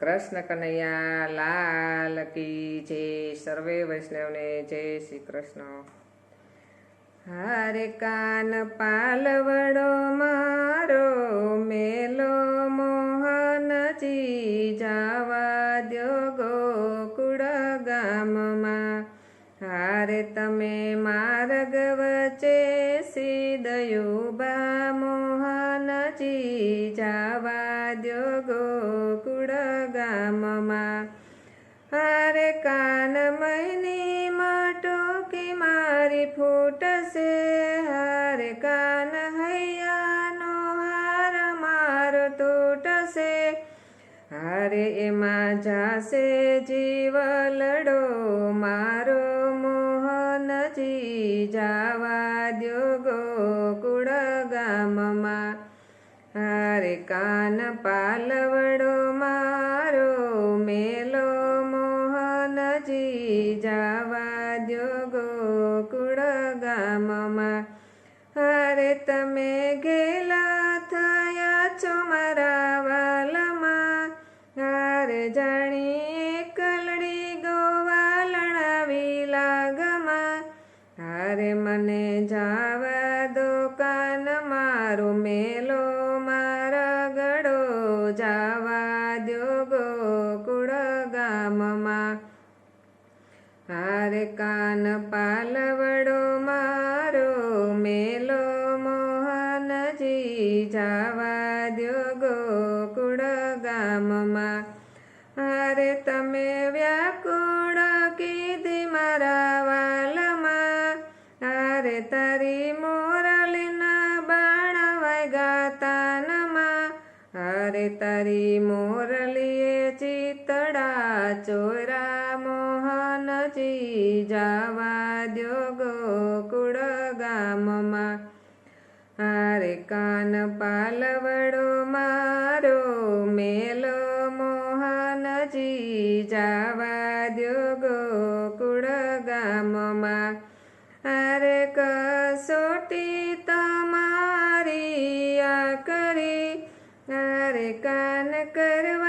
કૃષ્ણ કનૈયા, લાલ કી જય. સર્વે વૈષ્ણવને જય શ્રી કૃષ્ણ. હારે કાન પાલવડો મારો, મેલો મોહનજી જાવા દ્યો ગોકુળ ગામમાં. હારે તમે માર્ગ વચ્ચે સીદયુબા મોહનજી જાવા દ્યો ગોકુળ કાન માટો કે મારી ફૂટશે હાર કાન હૈયાનો હાર મારો તૂટશે હારે એમાં જાશે જીવલડો મારો મોહનજી જાવા દ્યો ગોકુળ ગામમાં હારે કાન પાલવડો ગોકુળ ગામમાં હારે તમે ગેલા થયા છો મારા વાલમાં હારે જાણી કલડી ગોવાલણાવી લાગમાં હારે મને જાવા દોકાન મારો મેલો મારા ગડો જાવા દ્યો ગોકુળ ગામમાં હારે કાન પાલવડો મારો, મેલો મોહનજી જાવા દ્યો ગોકુળ ગામમાં. હારે તમે વ્યાકુળ કીધી મારા વાલમાં. હારે તારી મોરલીના બાણ વાગ્યા તાનમાં. હારે તારી મોરલીએ ચિતડા ચોરા મોહનજી જાવા દ્યો ગોકુળ ગામમાં. હારે કાન પાલવડો મારો, મેલો મોહનજી જાવા દ્યો ગોકુળ ગામમાં. હારે કસોટી તમારી આ કરી, હારે કાન કરવા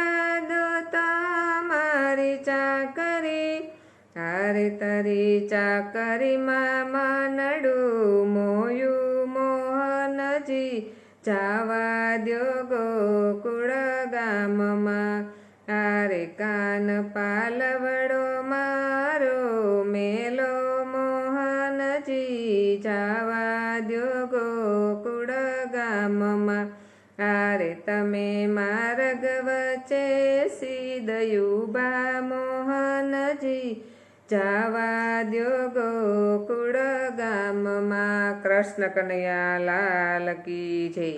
હારે તારી ચાકરીમાં માનડું મોયું મોહનજી, જાવા દ્યો ગોકુળ ગામમાં. તારે કાન પાલવડો મારો મેલો મોહનજી, જાવા દ્યો ગોકુળ ગામમાં. તારે તમે માર્ગ વચ્ચે સીદયુબા મોહનજી જાવા દ્યો ગોકુળ ગામમાં કૃષ્ણ કનૈયા લાલ કી જય.